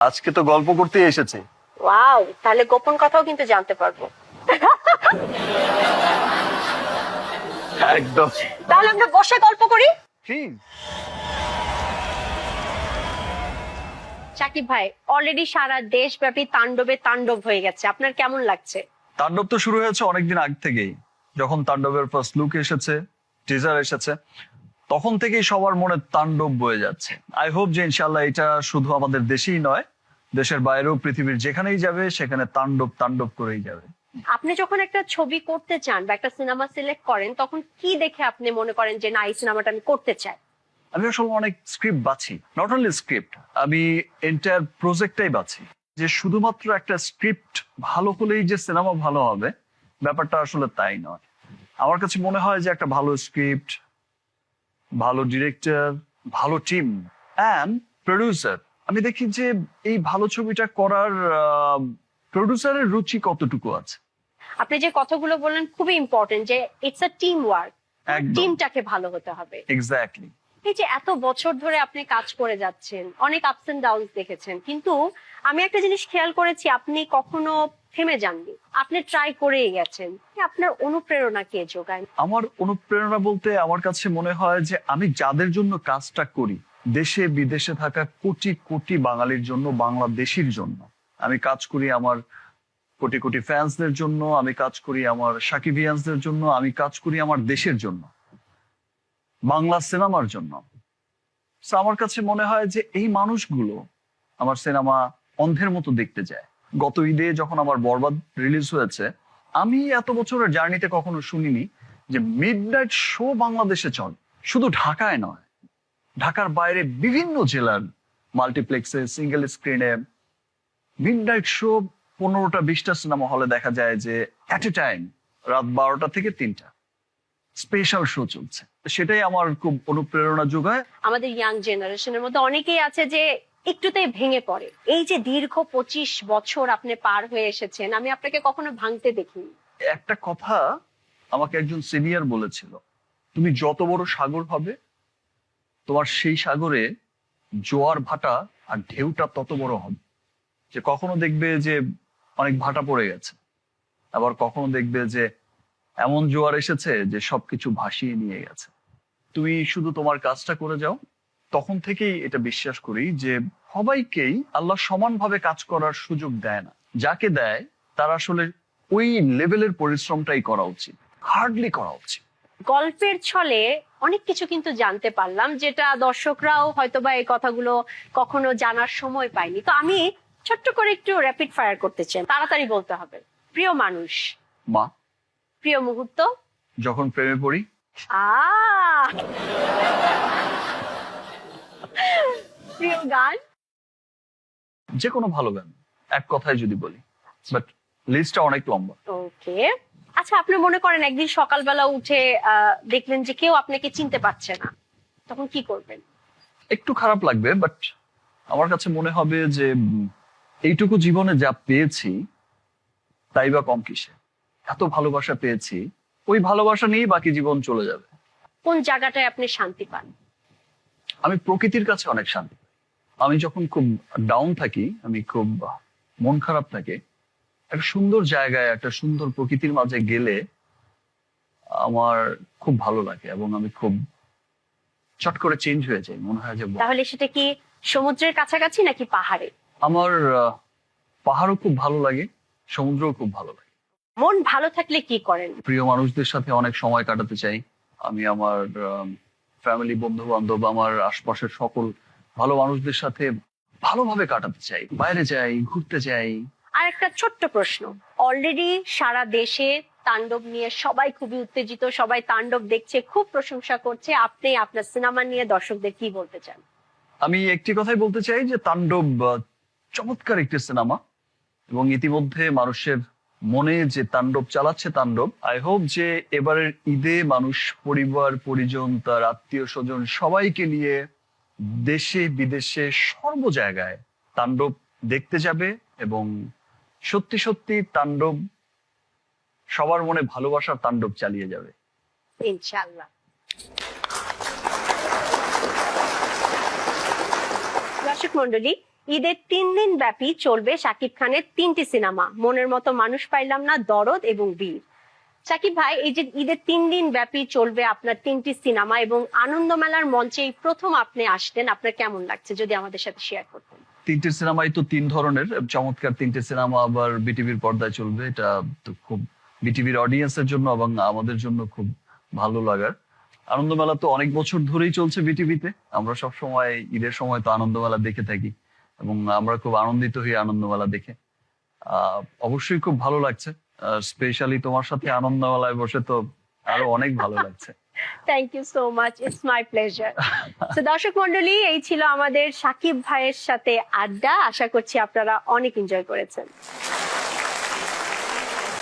আজকে তো গল্প করতে এসেছে। ওয়াও তাহলে গোপন কথাও কিন্তু জানতে পারব। একদম। তাহলে আমরা বসে গল্প করি? সাকিব ভাই অলরেডি সারা দেশব্যাপী তাণ্ডবে তাণ্ডব হয়ে গেছে। আপনার কেমন লাগছে? তাণ্ডব তো শুরু হয়েছে অনেকদিন আগ থেকেই। যখন তাণ্ডবের ফার্স্ট লুক এসেছে টিজার এসেছে তখন থেকেই সবার মনে তাণ্ডব বয়ে যাচ্ছে। আই হোপ যে ইনশাল্লাহ এটা শুধু আমাদের দেশেই নয় দেশের বাইরেও পৃথিবীর যেখানেই যাবে সেখানে তাণ্ডব তাণ্ডব করেই যাবে। আপনি যখন একটা ছবি করতে চান বা একটা সিনেমা সিলেক্ট করেন তখন কি দেখে আপনি মনে করেন যে না এই সিনেমাটা আমি করতে চাই আমি আসলে অনেক স্ক্রিপ্ট বাছি। নট অনলি স্ক্রিপ্ট আমি এন্টায়ার প্রজেক্টটাই বাছি। যে শুধুমাত্র একটা স্ক্রিপ্ট ভালো হলেই যে সিনেমা ভালো হবে ব্যাপারটা আসলে তাই নয়। আমার কাছে মনে হয় যে একটা ভালো স্ক্রিপ্ট ভালো ডিরেক্টর ভালো টিম অ্যান্ড প্রডিউসার আমি দেখি যে এই ভালো ছবিটা করার প্রডিউসারের রুচি কতটুকু আছে? আপনি যে কথাগুলো বললেন খুবই ইম্পর্টেন্ট যে ইটস আ টিম ওয়ার্ক টিমটাকে ভালো হতে হবে। এক্স্যাক্টলি এই যে এত বছর ধরে আপনি কাজ করে যাচ্ছেন, অনেক আপস এন্ড ডাউন দেখেছেন, কিন্তু আমি একটা জিনিস খেয়াল করেছি, আপনি কখনো থেমে যাননি। আপনি ট্রাই করেই গেছেন। আপনার অনুপ্রেরণা কে যোগায়? আমার অনুপ্রেরণা বলতে আমার কাছে মনে হয় যে আমি যাদের জন্য কাজটা করি, দেশে বিদেশে থাকা কোটি কোটি বাঙালির জন্য, বাংলাদেশির জন্য। আমি কাজ করি আমার কোটি কোটি ফ্যান্সদের জন্য, আমি কাজ করি আমার সাকিবিয়ান্সদের জন্য, আমি কাজ করি আমার দেশের জন্য। বাংলা সিনেমার জন্য। আমার কাছে মনে হয় যে এই মানুষগুলো আমার সিনেমা অন্ধের মতো দেখতে যায় গত ঈদে যখন আমার বরবাদ রিলিজ হয়েছে, আমি এত বছরের জার্নিতে কখনো শুনিনি যে মিড নাইট শো বাংলাদেশে চল। শুধু ঢাকায় নয়, ঢাকার বাইরে বিভিন্ন জেলার মাল্টিপ্লেক্সে সিঙ্গেল স্ক্রিনে মিড নাইট শো পনেরোটা, বিশটা সিনেমা হলে দেখা যায় যে অ্যাট এ টাইম রাত বারোটা থেকে তিনটা। স্পেশাল শো চলছে। সেটাই আমার খুব অনুপ্রেরণা যোগায়। আমাদের ইয়াং জেনারেশনের মধ্যে অনেকেই আছে যে একটুতেই ভেঙে পড়ে। এই যে দীর্ঘ পঁচিশ বছর আপনি পার হয়ে এসেছেন আমি আপনাকে কখনো ভাঙতে দেখিনি। একটা কথা আমাকে একজন সিনিয়র বলেছিল তুমি যত বড় সাগর হবে তোমার সেই সাগরে জোয়ার ভাটা আর ঢেউটা তত বড় হবে। যে কখনো দেখবে যে অনেক ভাটা পড়ে গেছে আবার কখনো দেখবে যে এমন জোয়ার এসেছে যে সবকিছু ভাসিয়ে নিয়ে গেছে। তুমি শুধু তোমার কাজটা করে যাও। তখন থেকেই এটা বিশ্বাস করি যে সবাইকেই আল্লাহ সমানভাবে কাজ করার সুযোগ দেয় না। যাকে দেয় তার আসলে ওই লেভেলের পরিশ্রমটাই করা উচিত। হার্ডলি করা উচিত। গল্পের ছলে অনেক কিছু কিন্তু জানতে পারলাম যেটা দর্শকরাও হয়তোবা এই কথাগুলো কখনো জানার সময় পায়নি। তো আমি ছোট্ট করে একটু র্যাপিড ফায়ার করতে চাই। তাড়াতাড়ি বলতে হবে। প্রিয় মানুষ মা প্রিয় মুহূর্ত? যখন প্রেমে পড়ি। আহ প্রিয় গান? যে কোনো ভালো গান এক কথায় যদি বলি। বাট লিস্টটা অনেক লম্বা। ওকে। আচ্ছা আপনি মনে করেন একদিন সকালবেলা উঠে দেখলেন যে কেউ আপনাকে চিনতে পারছে না। তখন কি করবেন? একটু খারাপ লাগবে বাট আমার কাছে মনে হবে যে এইটুকু জীবনে যা পেয়েছি তাই বা কম কিসে এত ভালোবাসা পেয়েছি ওই ভালোবাসা নিয়েই বাকি জীবন চলে যাবে। কোন জায়গাটায় আপনি শান্তি পান? আমি প্রকৃতির কাছে অনেক শান্তি আমি যখন খুব ডাউন থাকি আমি খুব মন খারাপ থাকে একটা সুন্দর জায়গায় একটা সুন্দর প্রকৃতির মাঝে গেলে আমার খুব ভালো লাগে এবং আমি খুব চট করে চেঞ্জ হয়ে যাই মনে হয় যে তাহলে সেটা কি সমুদ্রের কাছাকাছি নাকি পাহাড়ে? আমার পাহাড়ও খুব ভালো লাগে সমুদ্রও খুব ভালো লাগে। মন ভালো থাকলে কি করেন? প্রিয় মানুষদের সাথে অনেক সময় কাটাতে চাই। আমি আমার ফ্যামিলি বন্ধু বান্ধব আমার আশপাশের সকল ভালো মানুষদের সাথে ভালোভাবে কাটাতে চাই। বাইরে যাই ঘুরতে যাই। আর একটা ছোট্ট প্রশ্ন। অলরেডি সারা দেশে তাণ্ডব নিয়ে সবাই খুবই উত্তেজিত সবাই তাণ্ডব দেখছে খুব প্রশংসা করছে। আপনি আপনার সিনেমা নিয়ে দর্শকদের কি বলতে চান? আমি একটি কথাই বলতে চাই যে তাণ্ডব চমৎকার একটি সিনেমা। এবং ইতিমধ্যে মানুষের মনে যে তাণ্ডব চালাচ্ছে তাণ্ডব আই হোপ যে এবারের ঈদে মানুষ, পরিবার, পরিজন, তার আত্মীয় স্বজন সবাইকে নিয়ে দেশে, বিদেশে সর্ব জায়গায় তাণ্ডব দেখতে যাবে এবং সত্যি সত্যি তাণ্ডব, সবার মনে ভালোবাসার তাণ্ডব চালিয়ে যাবে। ইনশাল্লাহ দর্শক মন্ডলী ঈদের তিন দিন ব্যাপী চলবে শাকিব খানের তিনটি সিনেমা। মনের মতো মানুষ পাইলাম না দরদ এবং বীর। শাকিব ভাই, এই যে ঈদের তিন দিন ব্যাপী চলবে আপনার তিনটি সিনেমা এবং আনন্দ মেলার মঞ্চে এই প্রথম আপনি আসলেন, আপনার কেমন লাগছে যদি আমাদের সাথে শেয়ার করতেন? তিনটে সিনেমাই তো তিন ধরনের। চমৎকার তিনটে সিনেমা আবার বিটিভির পর্দায় চলবে। এটা তো খুব বিটিভির অডিয়েন্সের জন্য এবং আমাদের জন্য খুব ভালো লাগার। আনন্দমেলা তো অনেক বছর ধরেই চলছে বিটিভিতে আমরা সব সময় ঈদের সময় তো আনন্দমেলা দেখে থাকি। এবং আমরা খুব আনন্দিত হই আনন্দমেলা দেখে। অবশ্যই খুব ভালো লাগছে। স্পেশালি তোমার সাথে আনন্দমেলায় বসে তো আরও অনেক ভালো লাগছে। Thank you so much it's my pleasure তো দর্শক মন্ডলী এই ছিল আমাদের সাকিব ভাইয়ের সাথে আড্ডা। আশা করছি আপনারা অনেক এনজয় করেছেন।